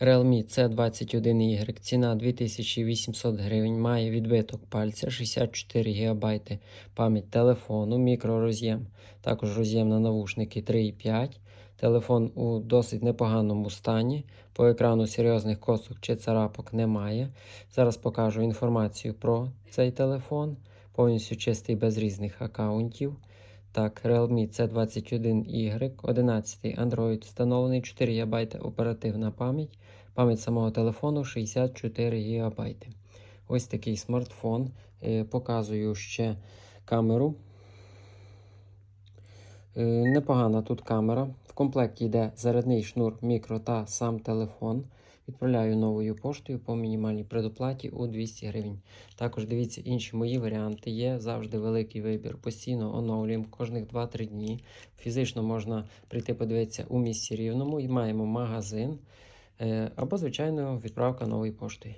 Realme C21Y, ціна 2800 гривень, має відбиток пальця, 64 ГБ пам'ять телефону, мікророз'єм, також роз'єм на навушники 3,5. Телефон у досить непоганому стані. По екрану серйозних косок чи царапок немає. Зараз покажу інформацію про цей телефон. Повністю чистий без різних аккаунтів. Так, Realme C21Y, 11 Android встановлений, 4 ГБ оперативна пам'ять. Пам'ять самого телефону 64 ГБ. Ось такий смартфон. Е, Показую ще камеру. Е, Непогана тут камера. В комплекті йде зарядний шнур мікро та сам телефон. Відправляю новою поштою по мінімальній предоплаті у 200 гривень. Також дивіться інші мої варіанти. Є завжди великий вибір. Постійно оновлюємо кожних 2-3 дні. Фізично можна прийти подивитися у місті рівному і маємо магазин. е, Або, звичайно, відправка новою поштою.